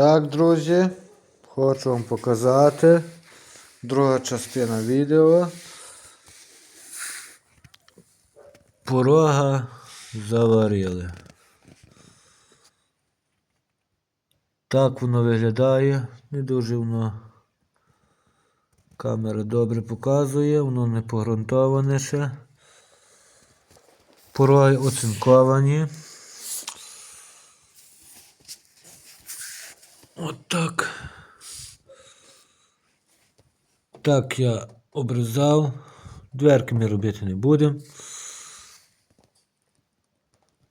Так, друзі, хочу вам показати друга частина відео. Порога заварили. Так воно виглядає, не дуже воно. Камера добре показує, воно не погрунтоване ще. Пороги оцинковані. От так. Так я обрізав. Дверки ми робити не будемо.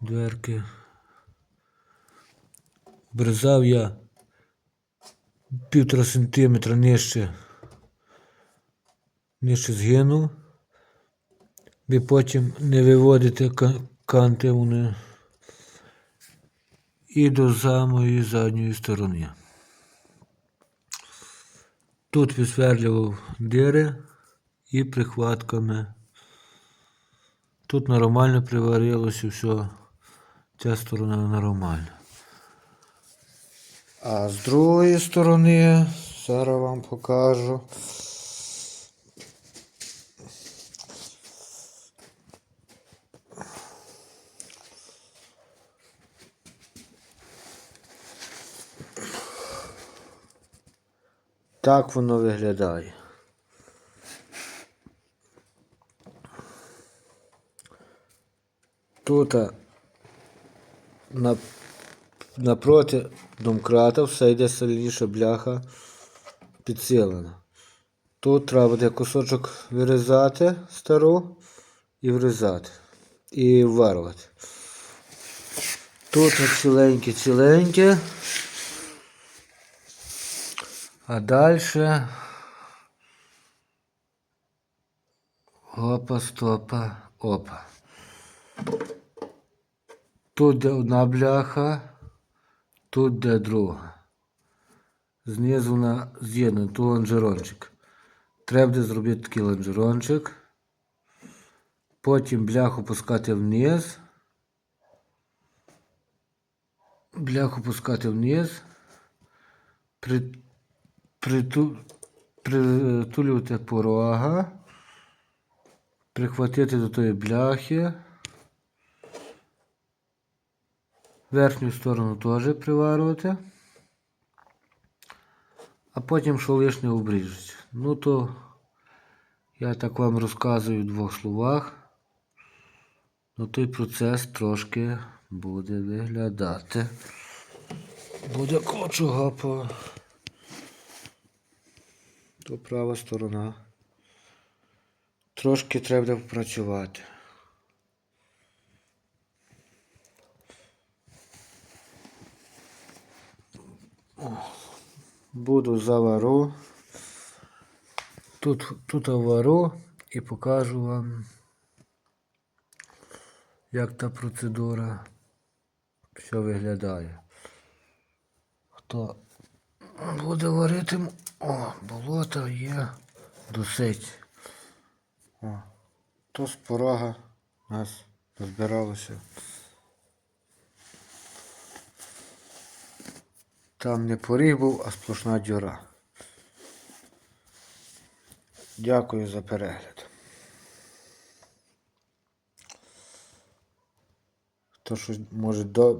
Дверки. Обрізав я півтора сантиметра нижче. Нижче згинув. Ви потім не виводите ка- канти вони і до самої задньої сторони. Тут висверлював дири і прихватками. Тут нормально приварилося все. Ця сторона нормальна. А з другої сторони зараз вам покажу. Так воно виглядає. Тут напроти домкрата все йде сильніша бляха підсилена. Тут треба буде кусочок вирізати стару і врізати. І варвати. Тут ціленьке. А дальше. Опа, стопа, опа. Тут де одна бляха, тут де друга. Знизу вона з'єднана, тут лонжерончик. Треба буде зробити такий лонжерончик. Потім бляху пускати вниз. Бляху пускати вниз. При, приту, притулювати порога. Прихватити до тої бляхи. Верхню сторону теж приварювати. А потім що лишнє обріжуть. Ну то я так вам розказую в двох словах. Ну той процес трошки буде виглядати. Буде кочуга по. То права сторона. Трошки треба попрацювати. Буду завару. Тут, тут вару і покажу вам, як та процедура все виглядає. Хто буде варити, о, болото є досить. О, то з порога нас збиралося. Там не поріг був, а сплошна дюра. Дякую за перегляд. Хто щось може до...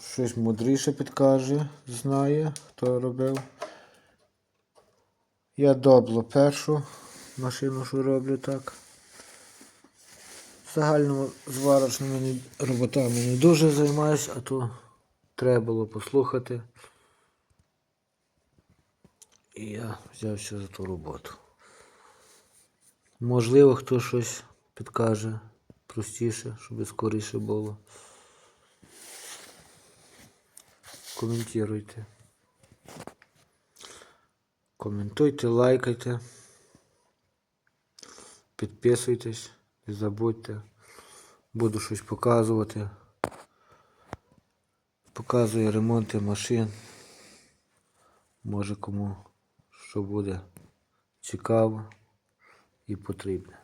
щось мудріше підкаже, знає, хто робив. Я добло першу машину, що роблю так. Загальними зварочними роботами не дуже займаюся, а то треба було послухати. І я взявся за ту роботу. Можливо, хто щось підкаже простіше, щоб скоріше було. Коментуйте. Коментуйте, лайкайте. Підписуйтесь, не забудьте. Буду щось показувати. Показую ремонти машин. Може кому що буде цікаво і потрібне.